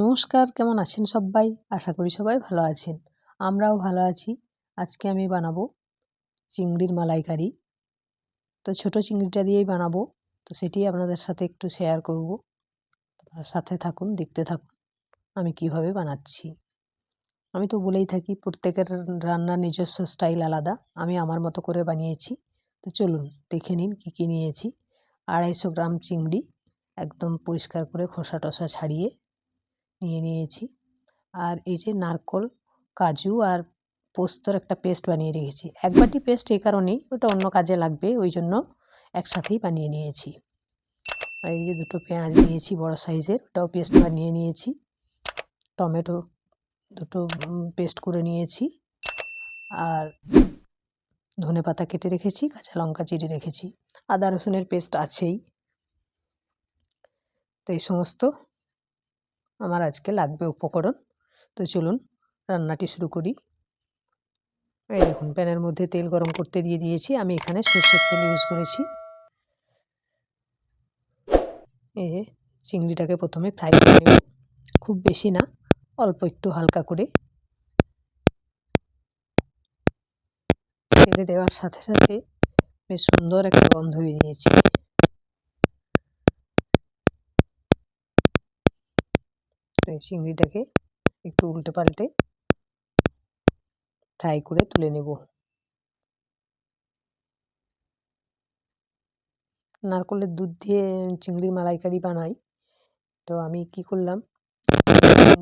নমস্কার, কেমন আছেন সবাই? আশা করি সবাই ভালো আছেন। আমরাও ভালো আছি। আজকে আমি বানাবো চিংড়ির মালাইকারি। তো ছোট চিংড়িটা দিয়েই বানাবো। তো সেটি আপনাদের সাথে একটু শেয়ার করব। সাথে থাকুন, দেখতে থাকুন, আমি কীভাবে বানাচ্ছি। আমি তো বলেই থাকি, প্রত্যেকের রান্নার নিজস্ব স্টাইল আলাদা। আমি আমার মতো করে বানিয়েছি। তো চলুন, দেখে নিন কী কী নিয়েছি। আড়াইশো গ্রাম চিংড়ি, একদম পরিষ্কার করে খোসা টসা ছাড়িয়ে নিয়ে নিয়েছি। আর এই যে নারকল, কাজু আর পোস্তর একটা পেস্ট বানিয়ে রেখেছি। এক বাটি পেস্ট এই কারণেই ওটা অন্য কাজে লাগবে, ওই জন্য একসাথেই বানিয়ে নিয়েছি। আর এই যে দুটো পেঁয়াজ নিয়েছি বড় সাইজের, ওটাও পেস্ট বানিয়ে নিয়েছি। টমেটো দুটো পেস্ট করে নিয়েছি। আর ধনে পাতা কেটে রেখেছি, কাঁচা লঙ্কা চিড়ে রেখেছি। আদা রসুনের পেস্ট আছেই। তো এই সমস্ত আমার আজকে লাগবে উপকরণ। তো চলুন রান্নাটি শুরু করি। এই দেখুন, প্যানের মধ্যে তেল গরম করতে দিয়ে দিয়েছি। আমি এখানে সর্ষের তেল ইউজ করেছি। এ চিংড়িটাকে প্রথমে ফ্রাই করে নেব। খুব বেশি না, অল্প একটু হালকা করে। তেলে দেওয়ার সাথে সাথে বেশ সুন্দর একটা গন্ধ বেরিয়েছে। এই চিংড়িটাকে একটু উল্টে পাল্টে ফ্রাই করে তুলে নেব। নারকলের দুধ দিয়ে চিংড়ির মালাইকারি বানাই। তো আমি কি করলাম?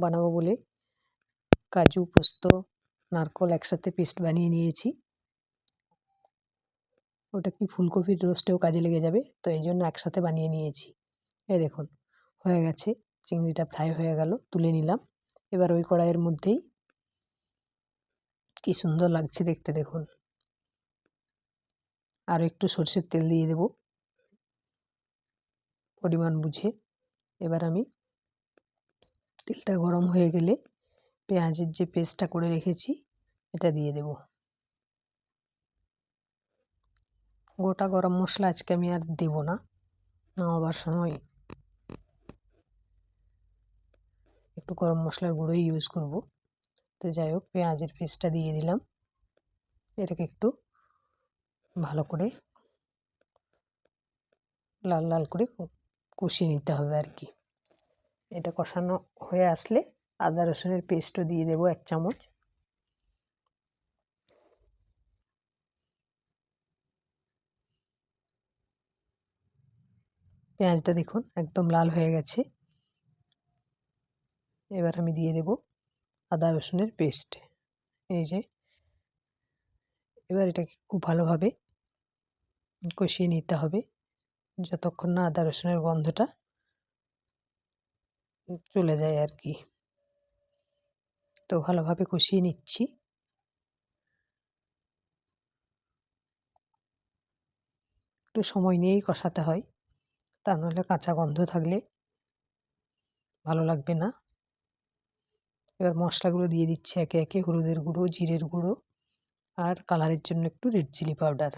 বানাবো বলে কাজু, পোস্ত, নারকল একসাথে পেস্ট বানিয়ে নিয়েছি। ওটা কি ফুলকপির রোস্টেও কাজে লেগে যাবে, তো এই জন্য একসাথে বানিয়ে নিয়েছি। এই দেখুন, হয়ে গেছে। চিংড়িটা ফ্রাই হয়ে গেল, তুলে নিলাম। এবার ওই কড়াইয়ের মধ্যেই কি সুন্দর লাগছে দেখতে দেখুন। আর একটু সর্ষের তেল দিয়ে দেব। পরিমাণ বুঝে। এবার আমি তেলটা গরম হয়ে গেলে পেঁয়াজের যে পেস্টটা করে রেখেছি, এটা দিয়ে দেব। গোটা গরম মশলা আজকে আমি আর দেব না। নামাবার সময় একটু গরম মশলার গুঁড়োই ইউজ করব। তো যাই হোক, পেঁয়াজের পেস্টটা দিয়ে দিলাম। এটাকে একটু ভালো করে লাল লাল করে কষিয়ে নিতে হবে আর কি। এটা কষানো হয়ে আসলে আদা রসুনের পেস্টও দিয়ে দেবো এক চামচ। পেঁয়াজটা দেখুন, একদম লাল হয়ে গেছে। এবার আমি দিয়ে দেব আদা, রসুনের পেস্ট এই যে, এবার এটাকে খুব ভালোভাবে কষিয়ে নিতে হবে। যতক্ষণ না আদা, রসুনের গন্ধটা চলে যায় আর কি। তো ভালোভাবে কষিয়ে নিচ্ছি। একটু সময় নিয়েই কষাতে হয়। তা নাহলে কাঁচা গন্ধ থাকলে ভালো লাগবে না। এবার মশলাগুলো দিয়ে দিচ্ছি একে একে, হলুদের গুঁড়ো, জিরের গুঁড়ো আর কালারের জন্য একটু রেড চিলি পাউডার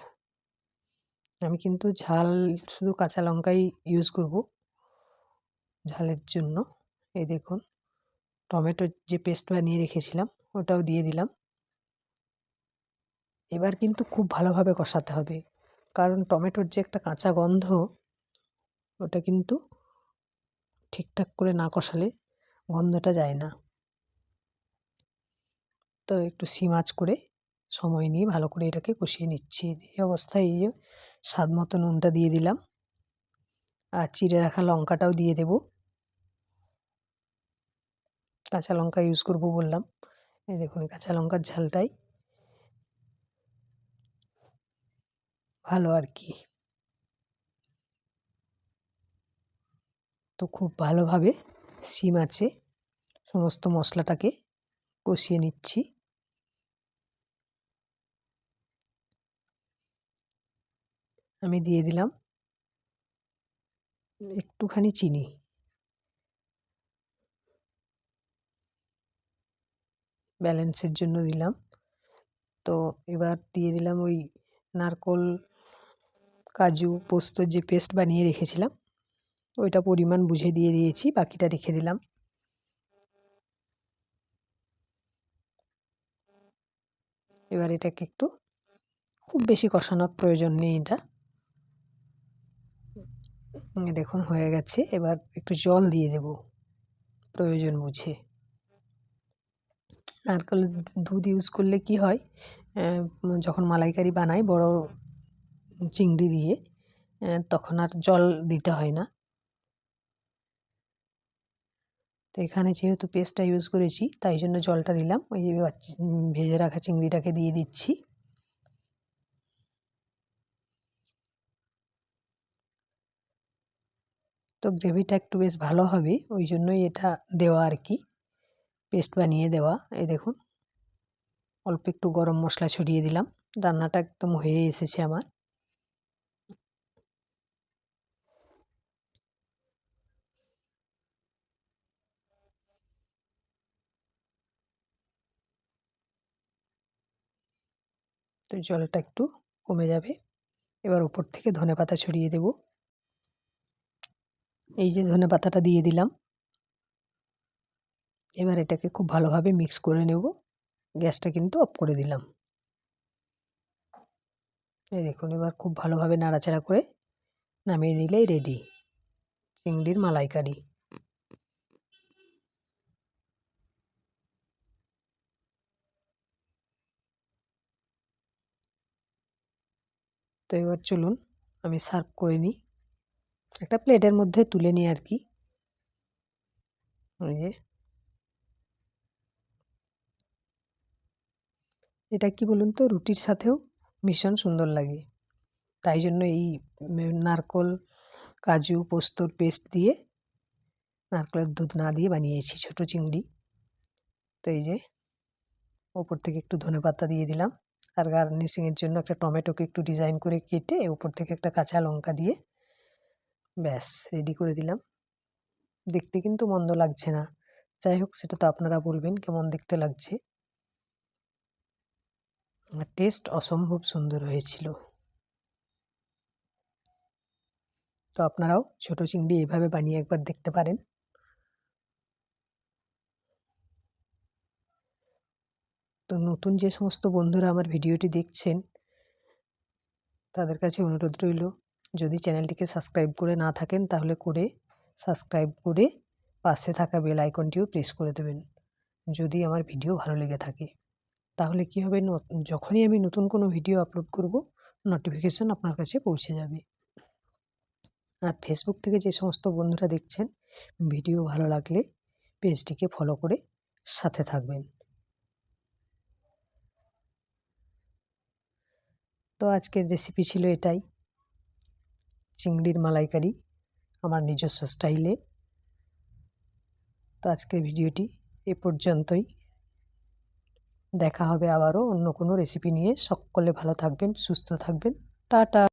আমি কিন্তু ঝাল শুধু কাঁচা লঙ্কাই ইউজ করব ঝালের জন্য। এই দেখুন টমেটোর যে পেস্ট বানিয়ে রেখেছিলাম ওটাও দিয়ে দিলাম। এবার কিন্তু খুব ভালোভাবে কষাতে হবে, কারণ টমেটোর যে একটা কাঁচা গন্ধ ওটা কিন্তু ঠিকঠাক করে না কষালে গন্ধটা যায় না। তো একটু সিম আঁচ করে সময় নিয়ে ভালো করে এটাকে কষিয়ে নিচ্ছি। এই অবস্থায় এই স্বাদ মতো নুনটা দিয়ে দিলাম। আর চিড়ে রাখা লঙ্কাটাও দিয়ে দেব। কাঁচা লঙ্কা ইউজ করব বললাম। এই দেখুন কাঁচা লঙ্কার ঝালটাই ভালো আর কি। তো খুব ভালোভাবে সিম আছে সমস্ত মশলাটাকে কষিয়ে নিচ্ছি। আমি দিয়ে দিলাম। একটুখানি চিনি। ব্যালেন্সের জন্য দিলাম। তো এবার দিয়ে দিলাম ওই নারকোল কাজু পোস্ত যে পেস্ট বানিয়ে রেখেছিলাম ওইটা পরিমাণ বুঝে দিয়ে দিয়েছি বাকিটা রেখে দিলাম। এবার এটাকে একটু খুব বেশি কষানোর প্রয়োজন নেই এটা। দেখুন হয়ে গেছে। এবার একটু জল দিয়ে দেব। প্রয়োজন বুঝে। নারকেলের দুধ ইউজ করলে কি হয়? যখন মালাইকারি বানাই বড় চিংড়ি দিয়ে তখন আর জল দিতে হয় না। তো এখানে যেহেতু পেস্টটা ইউজ করেছি, তাই জন্য জলটা দিলাম। ওই ভেজে রাখা চিংড়িটাকে দিয়ে দিচ্ছি। তো গ্রেভিটা একটু বেশ ভালো হবে, ওই জন্যই এটা দেওয়া আর কি পেস্ট বানিয়ে দেওয়া, এই দেখুন। অল্প একটু গরম মশলা ছড়িয়ে দিলাম, রান্নাটা একদম হয়ে এসেছে আমার। তো জলটা একটু কমে যাবে, এবার উপর থেকে ধনে পাতা ছড়িয়ে দেব। এই যে ধনে পাতাটা দিয়ে দিলাম। এবার এটাকে খুব ভালোভাবে মিক্স করে নেব। গ্যাসটা কিন্তু অফ করে দিলাম। এই দেখুন, এবার খুব ভালোভাবে নাড়াচাড়া করে নামিয়ে নিলেই রেডি চিংড়ির মালাইকারি। তো এবার চলুন, আমি সার্ভ করে নিই। একটা প্লেটের মধ্যে তুলে নিই আর কি। এটা কি বলুন তো, রুটির সাথেও ভীষণ সুন্দর লাগে। তাই জন্য এই নারকল, কাজু, পোস্তর পেস্ট দিয়ে, নারকেলের দুধ না দিয়ে বানিয়েছি ছোটো চিংড়ি। তো এই যে, ওপর থেকে একটু ধনে পাতা দিয়ে দিলাম। আর গার্নিশিংয়ের জন্য একটা টমেটোকে একটু ডিজাইন করে কেটে ওপর থেকে একটা কাঁচা লঙ্কা দিয়ে ব্যাস রেডি করে দিলাম। দেখতে কিন্তু মন্দ লাগছে না। যাই হোক, সেটা তো আপনারা বলবেন কেমন দেখতে লাগছে। টেস্ট অসম্ভব সুন্দর হয়েছিল। তো আপনারাও ছোট চিংড়ি এভাবে বানিয়ে একবার দেখতে পারেন। তো নতুন যে সমস্ত বন্ধুরা আমার ভিডিওটি দেখছেন, তাদের কাছে অনুরোধ রইল যদি চ্যানেলটিকে সাবস্ক্রাইব করে না থাকেন, তাহলে করে সাবস্ক্রাইব করে পাশে থাকা বেল আইকনটিও প্রেস করে দেবেন, যদি আমার ভিডিও ভালো লেগে থাকে। তাহলে কি হবে? যখনই আমি নতুন কোনো ভিডিও আপলোড করব নোটিফিকেশান আপনার কাছে পৌঁছে যাবে। আর ফেসবুক থেকে যে সমস্ত বন্ধুরা দেখছেন, ভিডিও ভালো লাগলে পেজটিকে ফলো করে সাথে থাকবেন। তো আজকের রেসিপি ছিল এটাই। চিংড়ির মালাইকারি, আমার নিজস্ব স্টাইলে। তো আজকের ভিডিওটি এ পর্যন্তই। দেখা হবে আবারও অন্য কোনো রেসিপি নিয়ে। সকলে ভালো থাকবেন, সুস্থ থাকবেন। টাটা!